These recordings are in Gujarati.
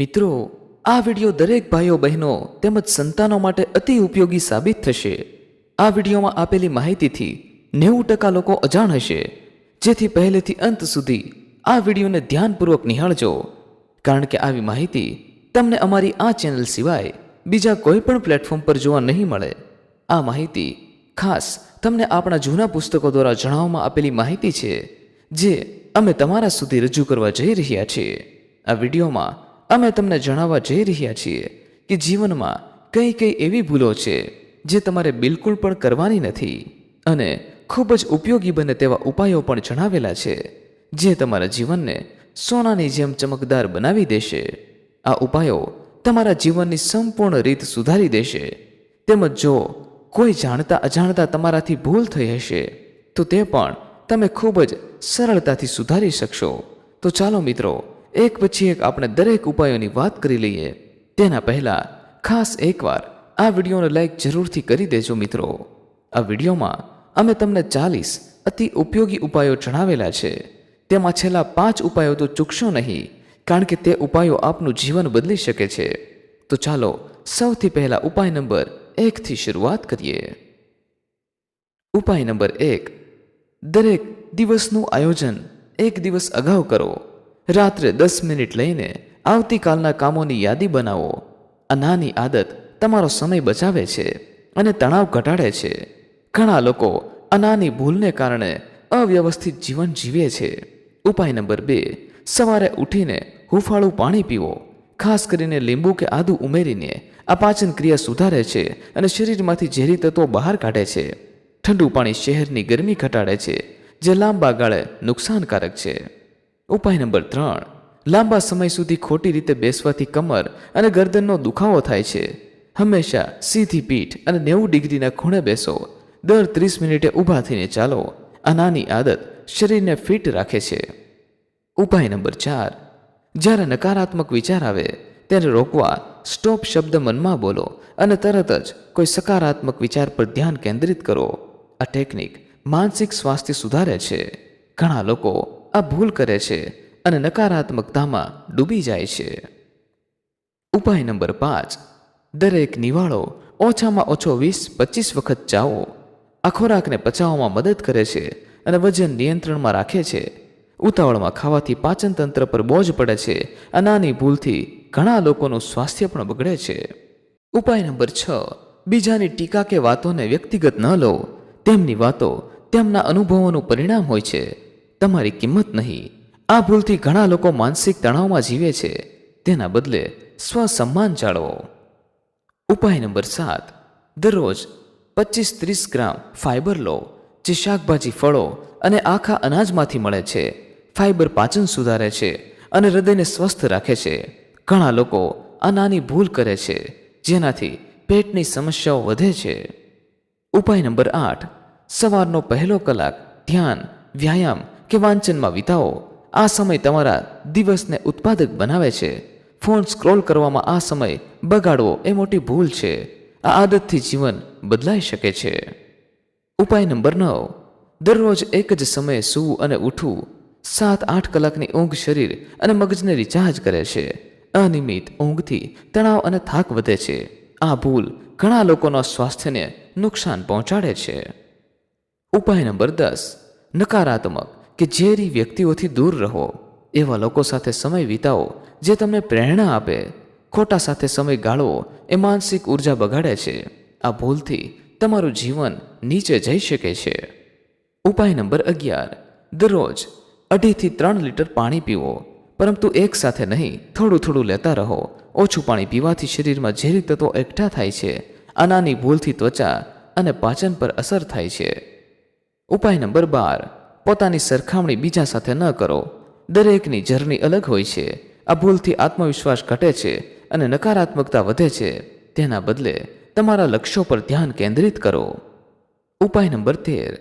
મિત્રો, આ વિડિયો દરેક ભાઈઓ, બહેનો તેમજ સંતાનો માટે અતિ ઉપયોગી સાબિત થશે. આ વિડીયોમાં આપેલી માહિતીથી નેવું ટકા લોકો અજાણ હશે. જેથી પહેલેથી અંત સુધી આ વિડીયોને ધ્યાનપૂર્વક નિહાળજો. કારણ કે આવી માહિતી તમને અમારી આ ચેનલ સિવાય બીજા કોઈ પણ પ્લેટફોર્મ પર જોવા નહીં મળે. આ માહિતી ખાસ તમને આપણા જૂના પુસ્તકો દ્વારા જણાવવામાં આપેલી માહિતી છે, જે અમે તમારા સુધી રજૂ કરવા જઈ રહ્યા છીએ. આ વિડીયોમાં અમે તમને જણાવવા જઈ રહ્યા છીએ કે જીવનમાં કઈ કઈ એવી ભૂલો છે જે તમારે બિલકુલ પણ કરવાની નથી અને ખૂબ જ ઉપયોગી બને તેવા ઉપાયો પણ જણાવેલા છે, જે તમારા જીવનને સોનાની જેમ ચમકદાર બનાવી દેશે. આ ઉપાયો તમારા જીવનની સંપૂર્ણ રીત સુધારી દેશે. તેમજ જો કોઈ જાણતા અજાણતા તમારાથી ભૂલ થઈ હશે, તો તે પણ તમે ખૂબ જ સરળતાથી સુધારી શકશો. તો ચાલો મિત્રો એક પછી એક આપણે દરેક ઉપાયોની વાત કરી લઈએ. તેના પહેલા ખાસ એકવાર આ વિડીયોને લાઈક જરૂરથી કરી દેજો મિત્રો. આ વિડીયોમાં અમે તમને ચાલીસ અતિ ઉપયોગી ઉપાયો જણાવેલા છે. તેમાં છેલ્લા પાંચ ઉપાયો તો ચૂકશો નહીં, કારણ કે તે ઉપાયો આપનું જીવન બદલી શકે છે. તો ચાલો સૌથી પહેલા ઉપાય નંબર એકથી શરૂઆત કરીએ. ઉપાય નંબર એક, દરેક દિવસનું આયોજન એક દિવસ અગાઉ કરો. રાત્રે દસ મિનિટ લઈને આવતીકાલના કામોની યાદી બનાવો. આ નાની આદત તમારો સમય બચાવે છે અને તણાવ ઘટાડે છે. ઘણા લોકો આ નાની ભૂલને કારણે અવ્યવસ્થિત જીવન જીવે છે. ઉપાય નંબર બે, સવારે ઉઠીને હુંફાળું પાણી પીવો. ખાસ કરીને લીંબુ કે આદુ ઉમેરીને આ પાચન ક્રિયા સુધારે છે અને શરીરમાંથી ઝેરી તત્વો બહાર કાઢે છે. ઠંડુ પાણી શહેરની ગરમી ઘટાડે છે, જે લાંબા ગાળે નુકસાનકારક છે. ઉપાય નંબર ત્રણ. લાંબા સમય સુધી ખોટી રીતે બેસવાથી કમર અને ગરદનનો દુખાવો થાય છે. હંમેશા સીધી પીઠ અને નેવું ડિગ્રીના ખૂણે બેસો. દર ત્રીસ મિનિટે ઊભા થઈને ચાલો. આ નાની આદત શરીરને ફિટ રાખે છે. ઉપાય નંબર ચાર. જ્યારે નકારાત્મક વિચાર આવે ત્યારે રોકવા સ્ટોપ શબ્દ મનમાં બોલો અને તરત જ કોઈ સકારાત્મક વિચાર પર ધ્યાન કેન્દ્રિત કરો. આ ટેકનિક માનસિક સ્વાસ્થ્ય સુધારે છે. ઘણા લોકો આ ભૂલ કરે છે અને નકારાત્મકતામાં ડૂબી જાય છે. ઉપાય નંબર પાંચ. દરેક નિવાળો ઓછામાં ઓછો વીસ પચીસ વખત ચાવો. આ ખોરાકને પચાવવામાં મદદ કરે છે અને વજન નિયંત્રણમાં રાખે છે. ઉતાવળમાં ખાવાથી પાચન તંત્ર પર બોજ પડે છે આ નાની ભૂલથી ઘણા લોકોનું સ્વાસ્થ્ય પણ બગડે છે. ઉપાય નંબર છ. બીજાની ટીકા કે વાતોને વ્યક્તિગત ન લો. તેમની વાતો તેમના અનુભવોનું પરિણામ હોય છે. તમારી કિંમત નહીં. આ ભૂલથી ઘણા લોકો માનસિક તણાવમાં જીવે છે. તેના બદલે સ્વસન્માન જાળવો. ઉપાય નંબર સાત. દરરોજ પચીસ ત્રીસ ગ્રામ ફાઇબર લો, જે શાકભાજી, ફળો અને આખા અનાજમાંથી મળે છે. ફાઇબર પાચન સુધારે છે અને હૃદયને સ્વસ્થ રાખે છે. ઘણા લોકો આ નાની ભૂલ કરે છે, જેનાથી પેટની સમસ્યાઓ વધે છે. ઉપાય નંબર આઠ. સવારનો પહેલો કલાક ધ્યાન, વ્યાયામ કે વાંચનમાં વિતાવો. આ સમય તમારા દિવસને ઉત્પાદક બનાવે છે. ફોન સ્ક્રોલ કરવામાં આ સમય બગાડવો એ મોટી ભૂલ છે. આ આદતથી જીવન બદલાઈ શકે છે. ઉપાય નંબર નવ. દરરોજ એક જ સમયે સૂવું અને ઉઠવું. સાત, આઠ કલાકની ઊંઘ શરીર અને મગજને રિચાર્જ કરે છે. અનિયમિત ઊંઘથી તણાવ અને થાક વધે છે. આ ભૂલ ઘણા લોકોના સ્વાસ્થ્યને નુકસાન પહોંચાડે છે. ઉપાય નંબર દસ. નકારાત્મક કે ઝેરી વ્યક્તિઓથી દૂર રહો, એવા લોકો સાથે સમય વિતાવો જે તમને પ્રેરણા આપે. ખોટા સાથે સમય ગાળવો એ માનસિક ઊર્જા બગાડે છે. આ ભૂલથી તમારું જીવન નીચે જઈ શકે છે. ઉપાય નંબર અગિયાર. દરરોજ અઢીથી ત્રણ લીટર પાણી પીવો. પરંતુ એક સાથે નહીં, થોડું થોડું લેતા રહો. ઓછું પાણી પીવાથી શરીરમાં ઝેરી તત્વો એકઠા થાય છે. આ નાની ભૂલથી ત્વચા અને પાચન પર અસર થાય છે. ઉપાય નંબર બાર. પોતાની સરખામણી બીજા સાથે ન કરો. દરેકની જર્ની અલગ હોય છે. આ ભૂલથી આત્મવિશ્વાસ ઘટે છે અને નકારાત્મકતા વધે છે. તેના બદલે તમારા લક્ષ્યો પર ધ્યાન કેન્દ્રિત કરો. ઉપાય નંબર તેર.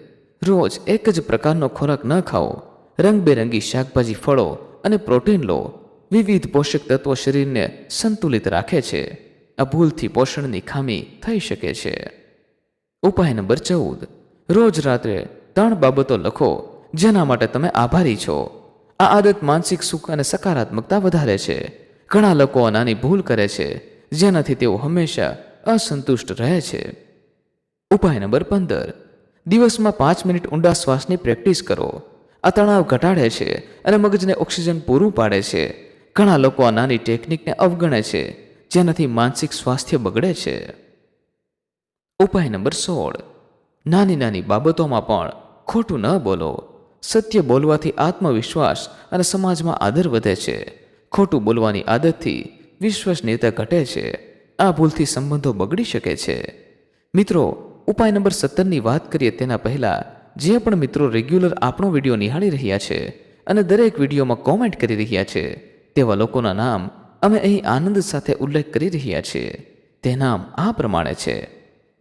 રોજ એક જ પ્રકારનો ખોરાક ન ખાઓ. રંગબેરંગી શાકભાજી ફળો અને પ્રોટીન લો. વિવિધ પોષક તત્વો શરીરને સંતુલિત રાખે છે. આ ભૂલથી પોષણની ખામી થઈ શકે છે. ઉપાય નંબર ચૌદ. રોજ રાત્રે ત્રણ બાબતો લખો. જેના માટે તમે આભારી છો. આ આદત માનસિક સુખ અને સકારાત્મકતા વધારે છે. ઘણા લોકો નાની ભૂલ કરે છે, જેનાથી તેઓ હંમેશા અસંતુષ્ટ રહે છે. ઉપાય નંબર પંદર. દિવસમાં પાંચ મિનિટ ઊંડા શ્વાસની પ્રેક્ટિસ કરો. આ તણાવ ઘટાડે છે અને મગજને ઓક્સિજન પૂરું પાડે છે. ઘણા લોકો આ નાની ટેકનિકને અવગણે છે, જેનાથી માનસિક સ્વાસ્થ્ય બગડે છે. ઉપાય નંબર સોળ. નાની નાની બાબતોમાં પણ ખોટું ન બોલો. સત્ય બોલવાથી આત્મવિશ્વાસ અને સમાજમાં આદર વધે છે. ખોટું બોલવાની આદતથી વિશ્વસનીયતા ઘટે છે. આ ભૂલથી સંબંધો બગડી શકે છે. મિત્રો, ઉપાય નંબર સત્તરની વાત કરીએ તેના પહેલાં, જે પણ મિત્રો રેગ્યુલર આપણો વીડિયો નિહાળી રહ્યા છે અને દરેક વિડીયોમાં કોમેન્ટ કરી રહ્યા છે, તેવા લોકોના નામ અમે અહીં આનંદ સાથે ઉલ્લેખ કરી રહ્યા છીએ. તે નામ આ પ્રમાણે છે.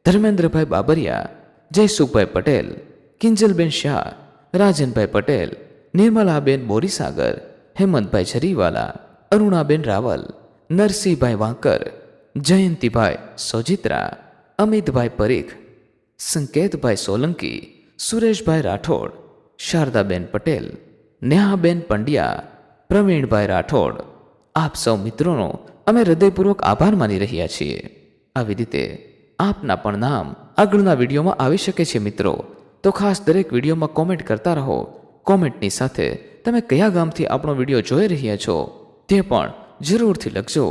ધર્મેન્દ્રભાઈ બાબરિયા, જયસુખભાઈ પટેલ, કિંજલબેન શાહ રાજનભાઈ પટેલ, નિર્મલાબેન બોરીસાગર હેમંતભાઈ છરીવાલા, અરુણાબેન રાવલ, નરસિંહભાઈ વાંકર, જયંતિભાઈ સોજિત્રા, અમિતભાઈ પરીખ, સંકેતભાઈ સોલંકી, સુરેશભાઈ રાઠોડ, શારદાબેન પટેલ, નેહાબેન પંડ્યા, પ્રવીણભાઈ રાઠોડ. આપ સૌ મિત્રોનો અમે હૃદયપૂર્વક આભાર માની રહ્યા છીએ. આવી રીતે આપના પણ નામ આગળના વિડીયોમાં આવી શકે છે મિત્રો. તો ખાસ દરેક વિડીયોમાં કોમેન્ટ કરતા રહો. કોમેન્ટની સાથે તમે કયા ગામથી આપણો વીડિયો જોઈ રહ્યા છો તે પણ જરૂરથી લખજો.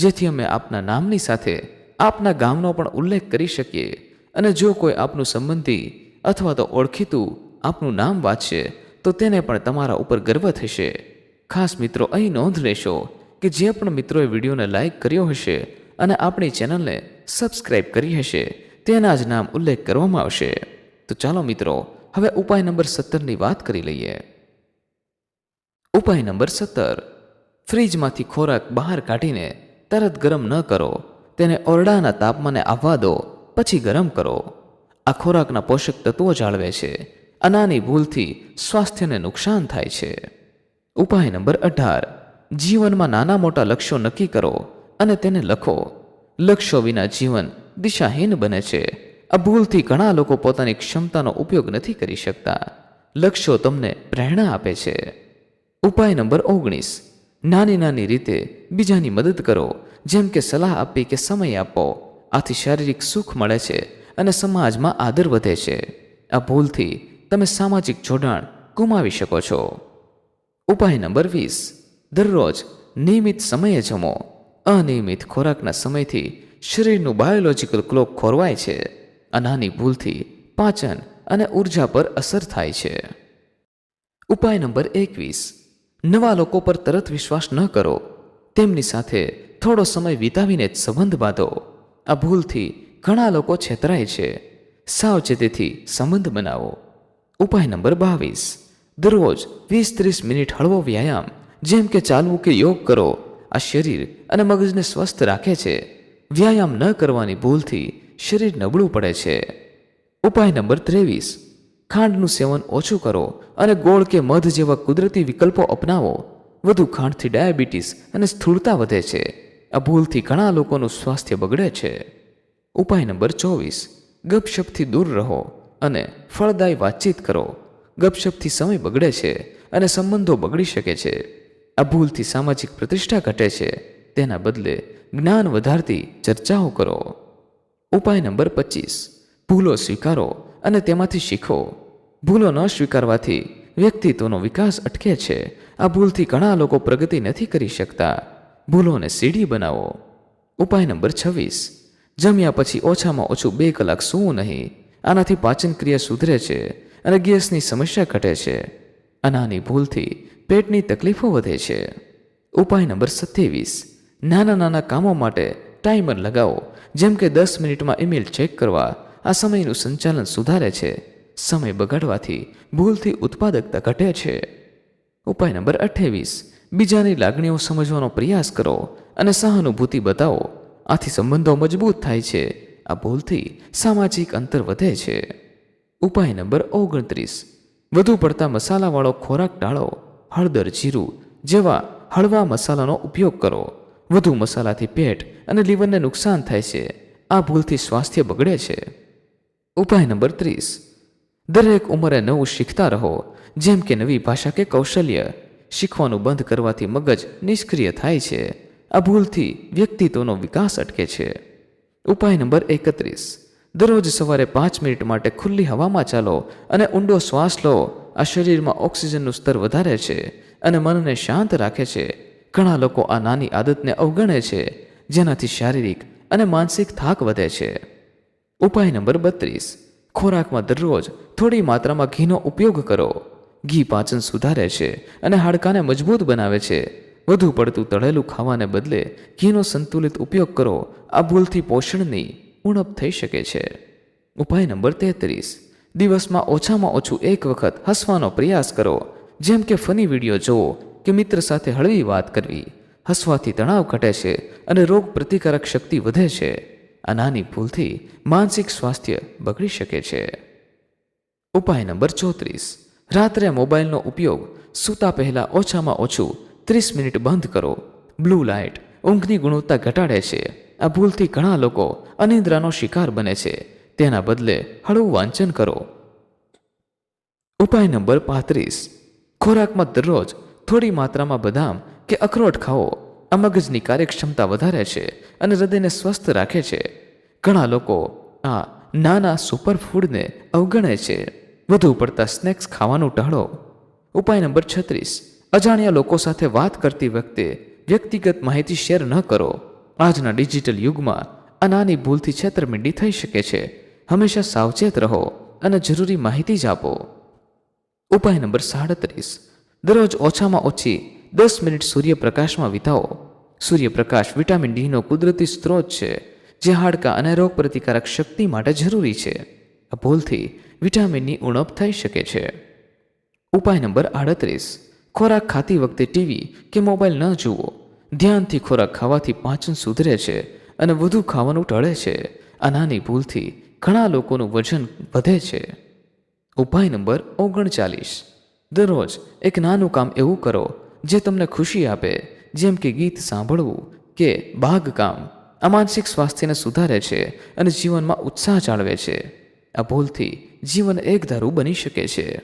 જેથી અમે આપના નામની સાથે આપના ગામનો પણ ઉલ્લેખ કરી શકીએ અને જો કોઈ આપનું સંબંધી અથવા તો ઓળખીતું આપનું નામ વાંચશે, તો તેને પણ તમારા ઉપર ગર્વ થશે. ખાસ મિત્રો, અહીં નોંધ લેશો કે જે પણ મિત્રોએ વિડીયોને લાઇક કર્યો હશે અને આપણી ચેનલને સબસ્ક્રાઇબ કરી હશે, તેના જ નામ ઉલ્લેખ કરવામાં આવશે. તો ચાલો મિત્રો, હવે ઉપાય નંબર સત્તરની વાત કરી લઈએ. ઉપાય નંબર સત્તર, ફ્રીજમાંથી ખોરાક બહાર કાઢીને તરત ગરમ ન કરો, તેને ઓરડાના તાપમાને આવવા દો પછી ગરમ કરો. આ ખોરાકના પોષક તત્વો જાળવે છે, અનાની ભૂલથી સ્વાસ્થ્યને નુકસાન થાય છે. ઉપાય નંબર અઢાર, જીવનમાં નાના મોટા લક્ષ્યો નક્કી કરો અને તેને લખો. લક્ષ્યો વિના જીવન દિશાહીન બને છે. આ ભૂલથી ઘણા લોકો પોતાની ક્ષમતાનો ઉપયોગ નથી કરી શકતા. લક્ષ્યો તમને પ્રેરણા આપે છે. ઉપાય નંબર ઓગણીસ. નાની નાની રીતે બીજાની મદદ કરો. જેમ કે સલાહ આપી કે સમય આપો આથી શારીરિક સુખ મળે છે અને સમાજમાં આદર વધે છે. આ ભૂલથી તમે સામાજિક જોડાણ ગુમાવી શકો છો. ઉપાય નંબર વીસ. દરરોજ નિયમિત સમયે જમો. અનિયમિત ખોરાકના સમયથી શરીરનું બાયોલોજિકલ ક્લોક ખોરવાય છે. આ નાની ભૂલથી પાચન અને ઊર્જા પર અસર થાય છે. ઉપાય નંબર એકવીસ. નવા લોકો પર તરત વિશ્વાસ ન કરો. તેમની સાથે થોડો સમય વિતાવીને જ સંબંધ બાંધો. આ ભૂલથી ઘણા લોકો છેતરાય છે. સાવચેતીથી સંબંધ બનાવો. ઉપાય નંબર બાવીસ. દરરોજ વીસ ત્રીસ મિનિટ હળવો વ્યાયામ, જેમ કે ચાલવું કે યોગ કરો. આ શરીર અને મગજને સ્વસ્થ રાખે છે. વ્યાયામ ન કરવાની ભૂલથી શરીર નબળું પડે છે. ઉપાય નંબર ત્રેવીસ. ખાંડનું સેવન ઓછું કરો અને ગોળ કે મધ જેવા કુદરતી વિકલ્પો અપનાવો. વધુ ખાંડથી ડાયાબિટીસ અને સ્થૂળતા વધે છે. આ ભૂલથી ઘણા લોકોનું સ્વાસ્થ્ય બગડે છે. ઉપાય નંબર ચોવીસ. ગપશપથી દૂર રહો અને ફળદાયી વાતચીત કરો. ગપશપથી સમય બગડે છે અને સંબંધો બગડી શકે છે. આ ભૂલથી સામાજિક પ્રતિષ્ઠા ઘટે છે. તેના બદલે જ્ઞાન વધારતી ચર્ચાઓ કરો. ઉપાય નંબર પચીસ. ભૂલો સ્વીકારો અને તેમાંથી શીખો. ભૂલો ન સ્વીકારવાથી વ્યક્તિત્વનો વિકાસ અટકે છે. આ ભૂલથી ઘણા લોકો પ્રગતિ નથી કરી શકતા. ભૂલોને સીડી બનાવો. ઉપાય નંબર છવ્વીસ. જમ્યા પછી ઓછામાં ઓછું બે કલાક સૂવું નહીં. આનાથી પાચન ક્રિયા સુધરે છે અને ગેસની સમસ્યા ઘટે છે. આ નાની ભૂલથી પેટની તકલીફો વધે છે. ઉપાય નંબર સત્યાવીસ. નાના નાના કામો માટે ટાઈમર લગાવો જેમ કે દસ મિનિટમાં ઈમેલ ચેક કરવા, આ સમયનું સંચાલન સુધારે છે. સમય બગાડવાથી ભૂલથી ઉત્પાદકતા ઘટે છે. ઉપાય નંબર અઠ્ઠાવીસ બીજાની લાગણીઓ સમજવાનો પ્રયાસ કરો અને સહાનુભૂતિ બતાવો. આથી સંબંધો મજબૂત થાય છે. આ ભૂલથી સામાજિક અંતર વધે છે. ઉપાય નંબર ઓગણત્રીસ. વધુ પડતા મસાલાવાળો ખોરાક ટાળો. હળદર જીરું જેવા હળવા મસાલાનો ઉપયોગ કરો. વધુ મસાલાથી પેટ અને લીવરને નુકસાન થાય છે. આ ભૂલથી સ્વાસ્થ્ય બગડે છે. ઉપાય નંબર ત્રીસ. દરેક ઉંમરે નવું શીખતા રહો, જેમ કે નવી ભાષા કે કૌશલ્ય. શીખવાનું બંધ કરવાથી મગજ નિષ્ક્રિય થાય છે. આ ભૂલથી વ્યક્તિત્વનો વિકાસ અટકે છે. ઉપાય નંબર એકત્રીસ. દરરોજ સવારે પાંચ મિનિટ માટે ખુલ્લી હવામાં ચાલો અને ઊંડો શ્વાસ લો. આ શરીરમાં ઓક્સિજનનું સ્તર વધારે છે અને મનને શાંત રાખે છે. ઘણા લોકો આ નાની આદતને અવગણે છે, જેનાથી શારીરિક અને માનસિક થાક વધે છે. ઉપાય નંબર બત્રીસ. ખોરાકમાં દરરોજ થોડી માત્રામાં ઘીનો ઉપયોગ કરો. ઘી પાચન સુધારે છે અને હાડકાને મજબૂત બનાવે છે. વધુ પડતું તળેલું ખાવાને બદલે ઘીનો સંતુલિત ઉપયોગ કરો. આ ભૂલથી પોષણની ઉણપ થઈ શકે છે. ઉપાય નંબર તેત્રીસ. દિવસમાં ઓછામાં ઓછું એક વખત હસવાનો પ્રયાસ કરો. જેમ કે ફની વીડિયો જોવો કે મિત્ર સાથે હળવી વાત કરવી. હસવાથી તણાવ ઘટે છે અને રોગ પ્રતિકારક શક્તિ વધે છે. આ નાની ભૂલથી માનસિક સ્વાસ્થ્ય બગડી શકે છે. ઉપાય નંબર ચોત્રીસ. રાત્રે મોબાઈલનો ઉપયોગ સૂતા પહેલા ઓછામાં ઓછું ત્રીસ મિનિટ બંધ કરો. બ્લુ લાઇટ ઊંઘની ગુણવત્તા ઘટાડે છે. આ ભૂલથી ઘણા લોકો અનિદ્રાનો શિકાર બને છે. તેના બદલે હળવું વાંચન કરો. ઉપાય નંબર પાંત્રીસ. ખોરાકમાં દરરોજ થોડી માત્રામાં બદામ કે અખરોટ ખાઓ. આ મગજની કાર્યક્ષમતા વધારે છે અને હૃદયને સ્વસ્થ રાખે છે. ઘણા લોકો આ નાના સુપરફૂડને અવગણે છે. વધુ પડતા સ્નેક્સ ખાવાનું ટાળો. ઉપાય નંબર છત્રીસ. અજાણ્યા લોકો સાથે વાત કરતી વખતે વ્યક્તિગત માહિતી શેર ન કરો. આજના ડિજિટલ યુગમાં આ નાની ભૂલથી છેતરમિંડી થઈ શકે છે. હંમેશા સાવચેત રહો અને જરૂરી માહિતી જ આપો. ઉપાય નંબર સાડત્રીસ. દરરોજ ઓછામાં ઓછી દસ મિનિટ સૂર્યપ્રકાશમાં વિતાવો. સૂર્યપ્રકાશ વિટામિન ડીનો કુદરતી સ્ત્રોત છે, જે હાડકાં અને રોગ પ્રતિકારક શક્તિ માટે જરૂરી છે. આ ભૂલથી વિટામિનની ઉણપ થઈ શકે છે. ઉપાય નંબર આડત્રીસ. ખોરાક ખાતી વખતે ટીવી કે મોબાઈલ ન જુઓ. ધ્યાનથી ખોરાક ખાવાથી પાચન સુધરે છે અને વધુ ખાવાનું ટળે છે. આ નાની ભૂલથી ઘણા લોકોનું વજન વધે છે. ઉપાય નંબર ઓગણચાલીસ. દરરોજ એક નાનું કામ એવું કરો જે તમને ખુશી આપે, જેમ કે ગીત સાંભળવું કે બાગકામ. આ માનસિક સ્વાસ્થ્યને સુધારે છે અને જીવનમાં ઉત્સાહ જાળવે છે. આ ભૂલથી જીવન એકધારું બની શકે છે.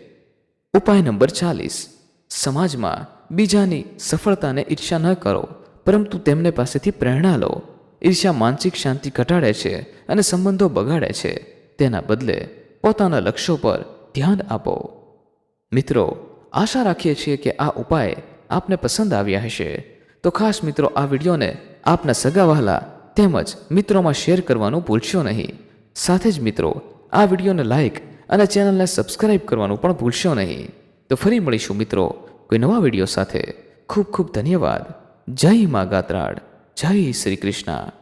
ઉપાય નંબર ચાલીસ. સમાજમાં બીજાની સફળતાને ઈર્ષા ન કરો, પરંતુ તેમને પાસેથી પ્રેરણા લો. ઈર્ષા માનસિક શાંતિ ઘટાડે છે અને સંબંધો બગાડે છે. તેના બદલે પોતાના લક્ષ્યો પર ધ્યાન આપો. મિત્રો, આશા રાખીએ છીએ કે આ ઉપાય આપને પસંદ આવ્યા હશે. તો ખાસ મિત્રો, આ વિડીયોને આપના સગા વહાલા તેમજ મિત્રોમાં શેર કરવાનું ભૂલશો નહીં. સાથે જ મિત્રો, આ વિડીયોને લાઇક અને ચેનલને સબસ્ક્રાઇબ કરવાનું પણ ભૂલશો નહીં. તો ફરી મળીશું મિત્રો, કોઈ નવા વીડિયો સાથે. ખૂબ ખૂબ ધન્યવાદ. જય મા ગાત્રાડ જય શ્રી કૃષ્ણ.